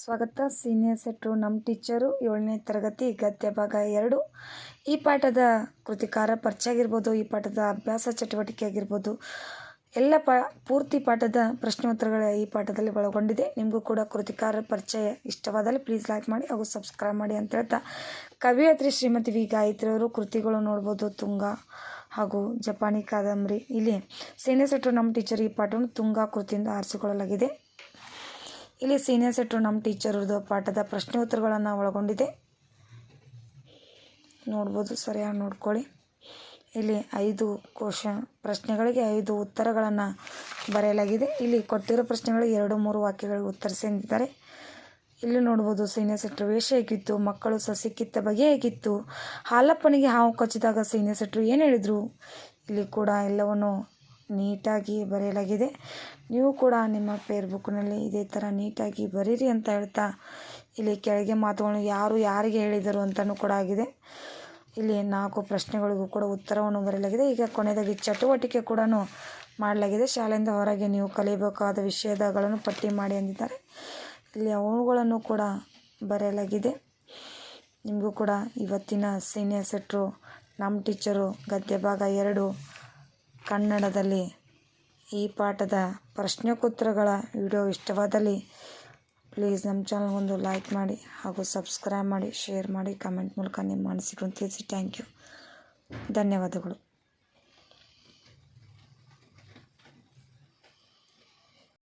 ಸ್ವಾಗತ. ಸೀನಿಯರ್ ಸೆಟ್ರು ನಮ್ಮ ಟೀಚರು, ಏಳನೇ ತರಗತಿ ಗದ್ಯ ಭಾಗ ಎರಡು. ಈ ಪಾಠದ ಕೃತಿಕಾರ ಪರಿಚಯ ಆಗಿರ್ಬೋದು ಈ ಪಾಠದ ಅಭ್ಯಾಸ ಚಟುವಟಿಕೆ ಆಗಿರ್ಬೋದು ಎಲ್ಲ ಪಾ, ಪೂರ್ತಿ ಪಾಠದ ಪ್ರಶ್ನೋತ್ತರಗಳ ಈ ಪಾಠದಲ್ಲಿ ಒಳಗೊಂಡಿದೆ. ನಿಮಗೂ ಕೂಡ ಕೃತಿಕಾರ ಪರಿಚಯ ಇಷ್ಟವಾದಲ್ಲಿ ಪ್ಲೀಸ್ ಲೈಕ್ ಮಾಡಿ ಹಾಗೂ ಸಬ್ಸ್ಕ್ರೈಬ್ ಮಾಡಿ ಅಂತ ಹೇಳ್ತಾ ಕವಿಯತ್ರಿ ಶ್ರೀಮತಿ ವಿ. ಗಾಯತ್ರಿಯವರು ಕೃತಿಗಳು ನೋಡ್ಬೋದು, ತುಂಗ ಹಾಗೂ ಜಪಾನಿ ಕಾದಂಬರಿ. ಇಲ್ಲಿ ಸೇನೆ ಸೆಟ್ರು ನಮ್ಮ ಟೀಚರ್ ಈ ಪಾಠವನ್ನು ತುಂಗ ಕೃತಿಯಿಂದ ಆರಿಸಿಕೊಳ್ಳಲಾಗಿದೆ. ಇಲ್ಲಿ ಸೀನಿಯರ್ ಸೆಟ್ರು ನಮ್ಮ ಟೀಚರ್ದು ಪಾಠದ ಪ್ರಶ್ನೆ ಉತ್ತರಗಳನ್ನು ಒಳಗೊಂಡಿದೆ. ನೋಡ್ಬೋದು, ಸರಿಯಾಗಿ ನೋಡ್ಕೊಳ್ಳಿ. ಇಲ್ಲಿ ಐದು ಕೋಶ ಪ್ರಶ್ನೆಗಳಿಗೆ ಐದು ಉತ್ತರಗಳನ್ನು ಬರೆಯಲಾಗಿದೆ. ಇಲ್ಲಿ ಕೊಟ್ಟಿರೋ ಪ್ರಶ್ನೆಗಳಿಗೆ ಎರಡು, ಮೂರು ವಾಕ್ಯಗಳಿಗೆ ಉತ್ತರಿಸಿ ಅಂದಿದ್ದಾರೆ ಇಲ್ಲಿ ನೋಡ್ಬೋದು, ಸೀನಿಯರ್ ಸೆಟ್ರು ವೇಷ ಹೇಗಿತ್ತು, ಮಕ್ಕಳು ಸಸಿ ಕಿತ್ತ ಬಗೆ ಹೇಗಿತ್ತು, ಹಾಲಪ್ಪನಿಗೆ ಹಾವು ಕಚ್ಚಿದಾಗ ಸೀನಿಯರ್ ಸೆಟ್ರು ಏನು ಹೇಳಿದರು? ಇಲ್ಲಿ ಕೂಡ ಎಲ್ಲವನ್ನು ನೀಟಾಗಿ ಬರೆಯಲಾಗಿದೆ. ನೀವು ಕೂಡ ನಿಮ್ಮ ಪೇರ್ ಬುಕ್ನಲ್ಲಿ ಇದೇ ಥರ ನೀಟಾಗಿ ಬರೀರಿ ಅಂತ ಹೇಳ್ತಾ, ಇಲ್ಲಿ ಕೆಳಗೆ ಮಾತುಗಳನ್ನು ಯಾರು ಯಾರಿಗೆ ಹೇಳಿದರು ಅಂತಲೂ ಕೂಡ ಆಗಿದೆ. ಇಲ್ಲಿ ನಾಲ್ಕು ಪ್ರಶ್ನೆಗಳಿಗೂ ಕೂಡ ಉತ್ತರವನ್ನು ಬರೆಯಲಾಗಿದೆ. ಈಗ ಕೊನೆಯದಾಗಿ ಚಟುವಟಿಕೆ ಕೂಡ ಮಾಡಲಾಗಿದೆ. ಶಾಲೆಯಿಂದ ಹೊರಗೆ ನೀವು ಕಲಿಯಬೇಕಾದ ವಿಷಯದಗಳನ್ನು ಪಟ್ಟಿ ಮಾಡಿ ಅಂದಿದ್ದಾರೆ. ಇಲ್ಲಿ ಅವುಗಳನ್ನು ಕೂಡ ಬರೆಯಲಾಗಿದೆ. ನಿಮಗೂ ಕೂಡ ಇವತ್ತಿನ ಸೀನಿಯರ್ ಸೆಟ್ರು, ನಮ್ಮ ಟೀಚರು ಗದ್ಯ ಭಾಗ ಎರಡು ಕನ್ನಡದಲ್ಲಿ ಈ ಪಾಠದ ಪ್ರಶ್ನೋತ್ತರಗಳ ವಿಡಿಯೋ ಇಷ್ಟವಾದಲ್ಲಿ ಪ್ಲೀಸ್ ನಮ್ಮ ಚಾನಲ್ಗೊಂದು ಲೈಕ್ ಮಾಡಿ ಹಾಗೂ ಸಬ್ಸ್ಕ್ರೈಬ್ ಮಾಡಿ, ಶೇರ್ ಮಾಡಿ, ಕಮೆಂಟ್ ಮೂಲಕ ನಿಮ್ಮ ಅನಿಸಿಕೆಗಳನ್ನು ತಿಳಿಸಿ. Thank you. ಧನ್ಯವಾದಗಳು.